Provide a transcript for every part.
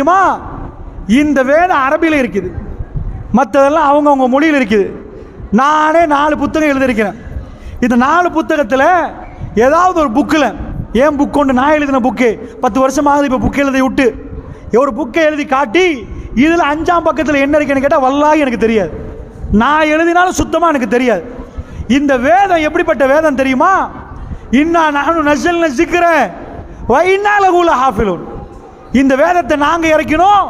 தெரியுமா? இந்த வேதம் அரபியில் இருக்குது. மற்றதெல்லாம் அவங்கவுங்க மொழியில் இருக்குது. நானே நாலு புத்தகம் எழுதியிருக்கிறேன். இந்த நாலு புத்தகத்தில் ஏதாவது ஒரு புக்கில் ஏன் புக் கொண்டு நான் எழுதின புக்கு பத்து வருஷமாகுது இப்போ புக்கு எழுதி விட்டு. ஒரு புக்கை எழுதி காட்டி இதில் அஞ்சாம் பக்கத்தில் என்ன இருக்குன்னு கேட்டால் வல்லாஹி எனக்கு தெரியாது. நான் எழுதினாலும் சுத்தமாக எனக்கு தெரியாது. இந்த வேதம் எப்படிப்பட்ட வேதம் தெரியுமா? இன்னா நானும் நசல் நசிக்கிறேன் வைனால கூல ஹாஃபிலூன் இந்த வேதத்தை நாங்கள் இறக்கினோம்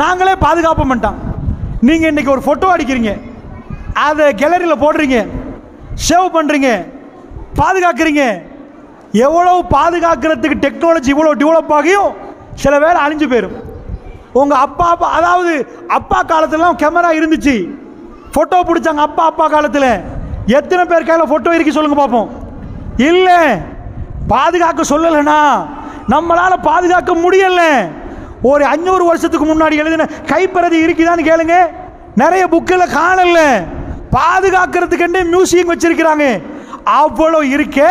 நாங்களே பாதுகாப்பு மாட்டோம் நீங்கள் இன்னைக்கு ஒரு ஃபோட்டோ அடிக்கிறீங்க. அதை கேலரியில் போடுறீங்க. சேவ் பண்ணுறீங்க பாதுகாக்கிறீங்க. எவ்வளவு பாதுகாக்கிறதுக்கு டெக்னாலஜி இவ்வளோ டெவலப் ஆகியும் சில வேலை அழிஞ்சு போயிடும் உங்கள் அப்பா அப்பா அதாவது அப்பா காலத்துலலாம் கேமரா இருந்துச்சு. ஃபோட்டோ பிடிச்சாங்க அப்பா அப்பா காலத்தில். எத்தனை பேர் கையில் ஃபோட்டோ இருக்கு சொல்லுங்கள் பார்ப்போம் இல்லை. பாதுகாக்க சொல்லலைண்ணா நம்மளால் பாதுகாக்க முடியல. ஒரு அஞ்சூறு வருஷத்துக்கு முன்னாடி எழுதின கைப்பிரதி இருக்குதான்னு கேளுங்க. நிறைய புக்கில் காணல. பாதுகாக்கிறதுக்கெண்டே மியூசியம் வச்சிருக்கிறாங்க? அவ்வளோ இருக்கே.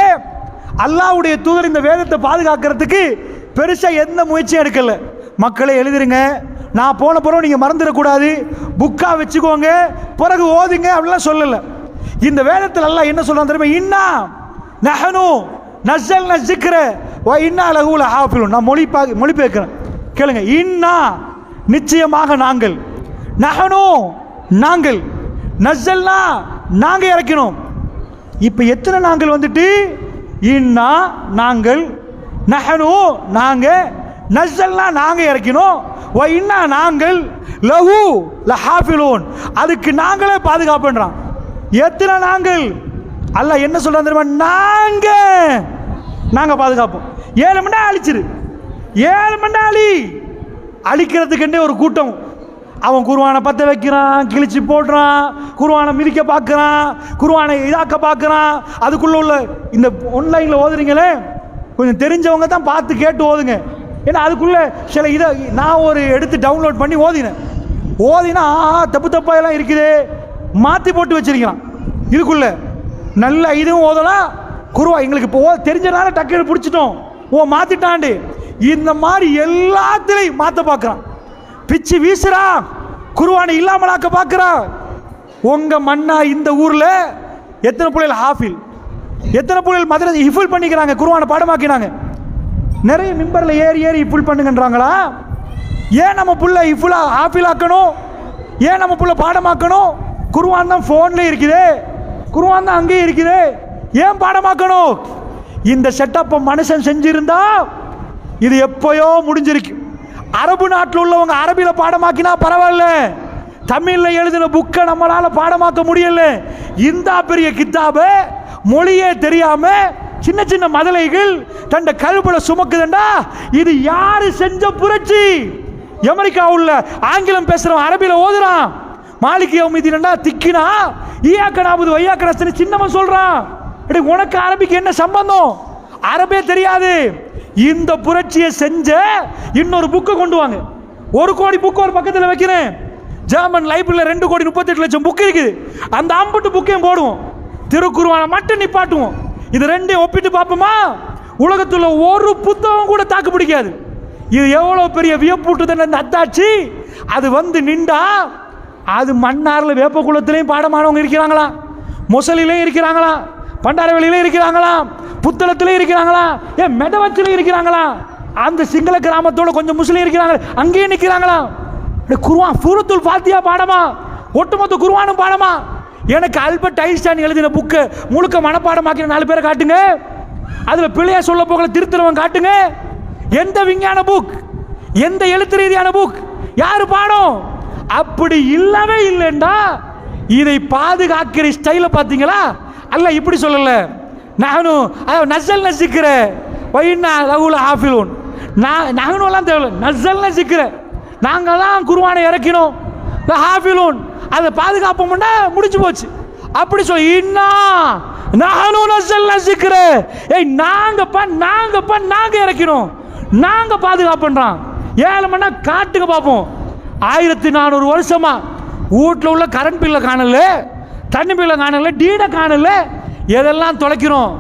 அல்லாவுடைய தூதர் இந்த வேதத்தை பாதுகாக்கிறதுக்கு பெருசாக எந்த முயற்சியும் எடுக்கல. மக்களை எழுதிருங்க. நான் போன பிறகு நீங்கள் மறந்துடக்கூடாது. புக்காக வச்சுக்கோங்க. பிறகு ஓதுங்க. அப்படிலாம் சொல்லலை. இந்த வேதத்தில் எல்லாம் என்ன சொல்றான் தெரியுமா? இன்னா நஹனு நசல் நசிக்கிற ஓ இன்னா லகுவில் ஹாஃபிலும் நான் மொழி பா மொழிபெயர்க்கிறேன். கேளுங்க. இன்னா நிச்சயமாக நாங்கள். நகனோ நாங்கள். நஸ்ஸல்னா நாங்கள் இறக்கினோம். இப்போ எத்தனை நாங்கள் வந்துட்டு? இன்னா நாங்கள். நகனோ நாங்கள் நஸ்ஸல்னா நாங்கள் இறக்கினோம். ஓ இன்னா நாங்கள். லஹு லஹாஃபிலூன் அதுக்கு நாங்களே பாதுகாப்புன்றான். எத்தனை நாங்கள்? அல்ல என்ன சொல்றான் தெரியுமா? நாங்கள் நாங்கள் பாதுகாப்போம். ஏழு மணி நேரம் அழிச்சிரு. ஏழு மணி நேரம் அழி அழிக்கிறதுக்குண்டே ஒரு கூட்டம்? அவன் குருவானை பற்ற வைக்கிறான் கிழிச்சு போடுறான் குருவானை மிதிக்க பார்க்குறான் குருவானை இதாக்க பார்க்குறான். அதுக்குள்ள உள்ள இந்த ஒன்லைனில் ஓதுறீங்களே கொஞ்சம் தெரிஞ்சவங்க தான் பார்த்து கேட்டு ஓதுங்க. ஏன்னா அதுக்குள்ளே சில இதை நான் ஒரு எடுத்து டவுன்லோட் பண்ணி ஓதினேன். ஓதினா தப்பு தப்பாக எல்லாம் இருக்குது. மாற்றி போட்டு வச்சிருக்கிறான். இதுக்குள்ளே நல்ல இதுவும் ஓதலாம். குருவா எங்களுக்கு இப்போ ஓ- தெரிஞ்சனால டக்குன்னு பிடிச்சிட்டோம். ஓ மாத்திட்டாண்டு இந்த மாதிரி எல்லாத்துலேயும் மாற்ற பார்க்குறான். பிச்சு வீசுகிறான் குருவானை இல்லாமலாக்க பார்க்குறான். உங்க மண்ணா இந்த ஊர்ல எத்தனை பிள்ளைகள் ஹாஃபில்? எத்தனை பிள்ளைகள் மதுரை ஹிஃபுல் பண்ணிக்கிறாங்க குருவானை பாடமாக்கினாங்க. நிறைய மிம்பரில் ஏறி ஏறி இஃபுல் பண்ணுங்கன்றாங்களா? ஏன் நம்ம புள்ள இஃபுல்லாக ஆஃபில் ஆக்கணும்? ஏன் நம்ம புள்ள பாடமாக்கணும்? குருவான் தான் ஃபோன்லேயே இருக்குது. குருவான் தான் அங்கேயே இருக்குது. ஏன் பாடமாக்கணும்? இந்த செட்டப்பை மனுஷன் செஞ்சிருந்தா இது எப்பயோ முடிஞ்சிருக்கு. அரபு நாட்டில் உள்ளவங்க அரபியில் பாடமாக்கினா பரவாயில்ல. தமிழில் எழுதின புக்கை நம்மளால் பாடமாக்க முடியல. இந்த பெரிய கித்தாபு மொழியே தெரியாம சின்ன சின்ன மதலைகள் தண்ட கழுபுல சுமக்குதுண்டா? இது யாரு செஞ்ச புரட்சி? அமெரிக்கா உள்ள ஆங்கிலம் பேசுறவன் அரபியில் ஓதுறான். மாளிகை யௌமிதீன்டா திக்கினா ஈயாக்கனாபுது வையாக்கனாசன் சின்னவன் சொல்றான். அப்படி உனக்கு அரபிக்கு என்ன சம்பந்தம்? அரபே தெரியாது. இந்த புரட்சியை செஞ்ச இன்னொரு புக்கை கொண்டு வாங்க. ஒரு கோடி புக்கு ஒரு பக்கத்தில் வைக்கிறேன். ஜெர்மன் லைப்ரரியில் ரெண்டு கோடி முப்பத்தெட்டு லட்சம் புக்கு இருக்குது. அந்த அம்புட்டு புக்கையும் போடுவோம்? திருக்குருவானை மட்டும் நிப்பாட்டுவோம். இது ரெண்டையும் ஒப்பிட்டு பார்ப்போமா? உலகத்தில் ஒரு புத்தகம் கூட தாக்கு பிடிக்காது. இது எவ்வளோ பெரிய வியப்பூட்டுதுன்னு அந்த அத்தாச்சி அது வந்து நின்றா அது மன்னாரில் வேப்பக்குளத்துலேயும் பாடமானவங்க இருக்கிறாங்களா? முசலிலையும் இருக்கிறாங்களா? பண்டாரவெளியிலையும் இருக்கிறாங்களா? புத்தளத்திலையும் இருக்கிறாங்களா? ஏன் மெடவச்சிலையும் இருக்கிறாங்களா? அந்த சிங்கள கிராமத்தோட கொஞ்சம் முஸ்லீம் இருக்கிறாங்க அங்கேயும் நிற்கிறாங்களா குருவான் சூரத்துல் ஃபாத்தியா பாடமா? ஒட்டுமொத்த குருவானும் பாடமா? எனக்கு அல்பர்ட் ஐன்ஸ்டைன் எழுதின புக்கு முழுக்க மனப்பாடமாக்கின நாலு பேரை காட்டுங்க. அதில் பிள்ளையா சொல்ல போகல திருத்தலவன் காட்டுங்க. எந்த விஞ்ஞான புக் எந்த எழுத்து ரீதியான புக் யாரு பாடம்? அப்படி இல்லவே இல்லைண்டா. இதை பாதுகாக்கிற ஸ்டைல பார்த்தீங்களா? அல்ல இப்படி சொல்லல. நானும் அதாவது நசல் நசிக்கிற வைனா லகுல ஹாஃபிலூன். நான் நானும்லாம் தேவையில்ல. நசல் நசிக்கிற நாங்கள் தான் குருவானை இறக்கினோம். இந்த ஹாஃபிலூன். அதை பாதுகாப்போம்னா முடிஞ்சு போச்சு. அப்படி சொல்லி இன்னா நானும் நசல் நசிக்கிற ஏய் நாங்கப்பா நாங்கப்பா நாங்க இறக்கினோம். நாங்க பாதுகாப்புன்றான் ஏழு மணி பார்ப்போம். ஆயிரத்தி நானூறு வருஷமா வீட்டில் உள்ள கரண்ட் பில்லை காணல. தண்ணி காணல டீடை காணல. எதெல்லாம் தொலைக்கிறோம்?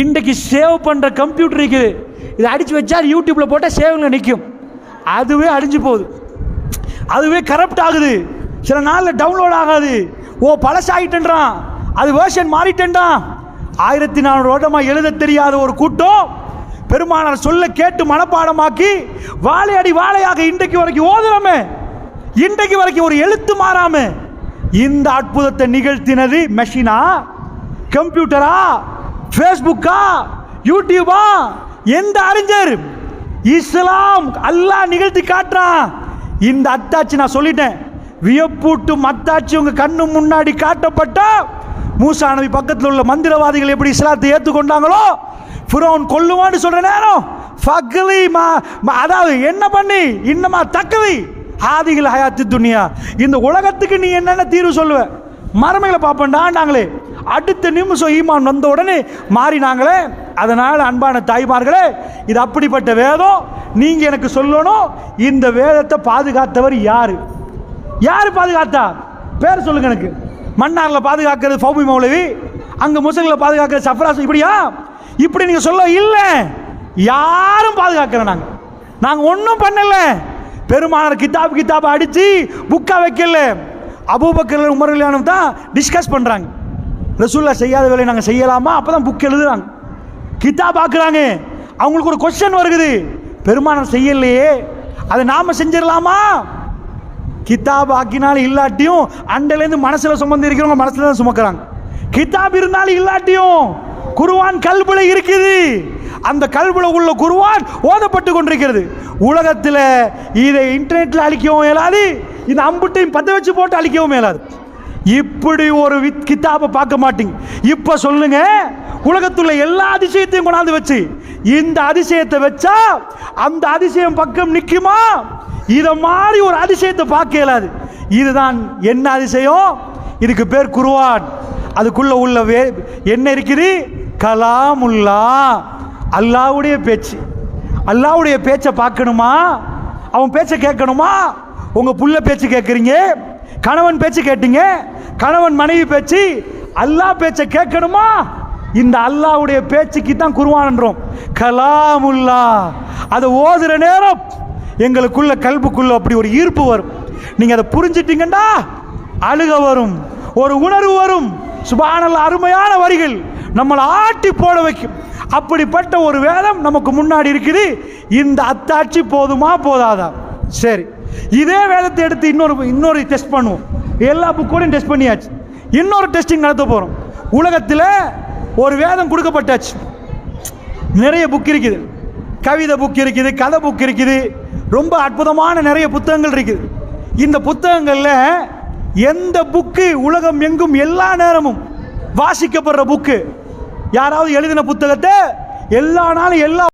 இன்றைக்கு சேவ் பண்ணுற கம்ப்யூட்டர் இருக்குது. இதை அடித்து வச்சா யூடியூப்பில் போட்டால் சேவ்ல நிற்கும் அதுவே அடிஞ்சு போகுது. அதுவே கரப்ட் ஆகுது. சில நாளில் டவுன்லோட் ஆகாது. ஓ பழசாயிட்டேன்றான். அது வேர்ஷன் மாறிட்டேன்டான் ஆயிரத்தி நானூறு வருடமாக எழுத தெரியாத ஒரு கூட்டம் பெருமானார் சொல்ல கேட்டு மனப்பாடமாக்கி வாழையடி வாழையாக இன்றைக்கு வரைக்கும் ஓதுறமே. இன்றைக்கு வரைக்கும் ஒரு எழுத்து மாறாமல் இந்த அற்புதத்தை நிகழ்த்தினது மெஷினா கம்ப்யூட்டரா ஃபேஸ்புக்கா யூடியூபா எந்த அறிஞர்? இஸ்லாம். அல்லாஹ் நிகழ்த்தி காட்டுறான் இந்த அத்தாட்சி நான் சொல்லிட்டேன். வியப்பூட்டும் அத்தாட்சி உங்க கண்ணு முன்னாடி காட்டப்பட்ட மூசா நபி பக்கத்தில் உள்ள மந்திரவாதிகள் எப்படி இஸ்லாத்தை ஏற்றுக்கொண்டாங்களோ ஃபிரோன் கொல்லுவான்னு சொல்ற நேரம் ஃபக்லி மா மா- அதாவது என்ன பண்ணி? இன்னமா தக்கவி? ஆதிகள் ஹயாத்து துனியா. இந்த உலகத்துக்கு நீ என்னென்ன தீர்வு சொல்லுவ? மரமைகளை பார்ப்பேன்டாண்டாங்களே அடுத்த நிமிஷம் ஈமான் வந்த உடனே மாறினாங்களே. அதனால் அன்பான தாய்மார்களே இது அப்படிப்பட்ட வேதம். நீங்க எனக்கு சொல்லணும் இந்த வேதத்தை பாதுகாத்தவர் யாரு? யார் பாதுகாத்தா? பேர் சொல்லுங்க எனக்கு. மன்னாரில் பாதுகாக்கிறது ஃபௌமி மௌலவி அங்கே முஸ்லிம்ல பாதுகாக்கிறது சஃப்ராஸ் இப்படியா? இப்படி நீங்கள் சொல்ல இல்லை. யாரும் பாதுகாக்கல நாங்கள் நாங்கள் ஒன்றும் பண்ணலை. பெருமானார் கிதாப் கிதாப் அடித்து புக்காக வைக்கல. அபூபக்கர் உமர்லியானும் தான் டிஸ்கஸ் பண்ணுறாங்க ரசூல்லா செய்யாத வேலையை நாங்கள் செய்யலாமா? அப்போ தான் புக் எழுதுறாங்க. கிதாப் பார்க்குறாங்க அவங்களுக்கு ஒரு கொஸ்டின் வருகுது. பெருமானார் செய்யலையே. அதை நாம செஞ்சிடலாமா? கிதாப் ஆக்கினாலும் இல்லாட்டியும் அண்டையிலேருந்து மனசில் சுமந்து இருக்கிறவங்க மனசில் தான் சுமக்கிறாங்க. கிதாப் இருந்தாலும் இல்லாட்டியும் குருவான் கல்புல இருக்குது. அந்த கல்வில உள்ள குருவான் ஓதப்பட்டு கொண்டிருக்கிறது. உலகத்தில் இதை இன்டர்நெட்டில் அழிக்கவும் இயலாது. இந்த அம்புட்டையும் பற்ற வச்சு போட்டு அழிக்கவும் இயலாது. இப்படி ஒரு வித் பார்க்க மாட்டீங்க. இப்போ சொல்லுங்க உலகத்துள்ள எல்லா அதிசயத்தையும் கொண்டாந்து வச்சு இந்த அதிசயத்தை வச்சா அந்த அதிசயம் பக்கம் நிற்குமா இதை மாதிரி ஒரு அதிசயத்தை பார்க்க இயலாது. இதுதான் என்ன அதிசயம்? இதுக்கு பேர் குருவான். அதுக்குள்ள உள்ள வே என்ன இருக்குது? கலாமுல்லா. அல்லாவுடைய பேச்சு. அல்லாவுடைய பேச்சை பார்க்கணுமா? அவன் பேச்சை கேட்கணுமா? உங்க புள்ள பேச்சு கேட்குறீங்க? கணவன் பேச்சு கேட்டீங்க? கணவன் மனைவி பேச்சு? அல்லாஹ் பேச்சை கேட்கணுமா? இந்த அல்லாவுடைய பேச்சுக்கு தான் குருவான்றோம் கலாமுல்லா. அதை ஓதுற நேரம் எங்களுக்குள்ள கல்புக்குள்ள அப்படி ஒரு ஈர்ப்பு வரும். நீங்க அதை புரிஞ்சிட்டீங்கடா அழுக வரும். ஒரு உணர்வு வரும். சுபானல்ல அருமையான வரிகள் நம்மளை ஆட்டி போட வைக்கும். அப்படிப்பட்ட ஒரு வேதம் நமக்கு முன்னாடி இருக்குது. இந்த அத்தாட்சி போதுமா போதாதா? சரி. இதே வேதத்தை எடுத்து இன்னொரு இன்னொரு டெஸ்ட் பண்ணுவோம். எல்லா புக்கோடையும் டெஸ்ட் பண்ணியாச்சு. இன்னொரு டெஸ்டிங் நடத்த போகிறோம் உலகத்தில் ஒரு வேதம் கொடுக்கப்பட்டாச்சு. நிறைய புக் இருக்குது. கவிதை புக் இருக்குது கதை புக் இருக்குது. ரொம்ப அற்புதமான நிறைய புத்தகங்கள் இருக்குது. இந்த புத்தகங்களில் எந்த புக்கு உலகம் எங்கும் எல்லா நேரமும் வாசிக்கப்படுற புக்கு யாராவது எழுதின புத்தகத்தை எல்லா நாளும் எல்லா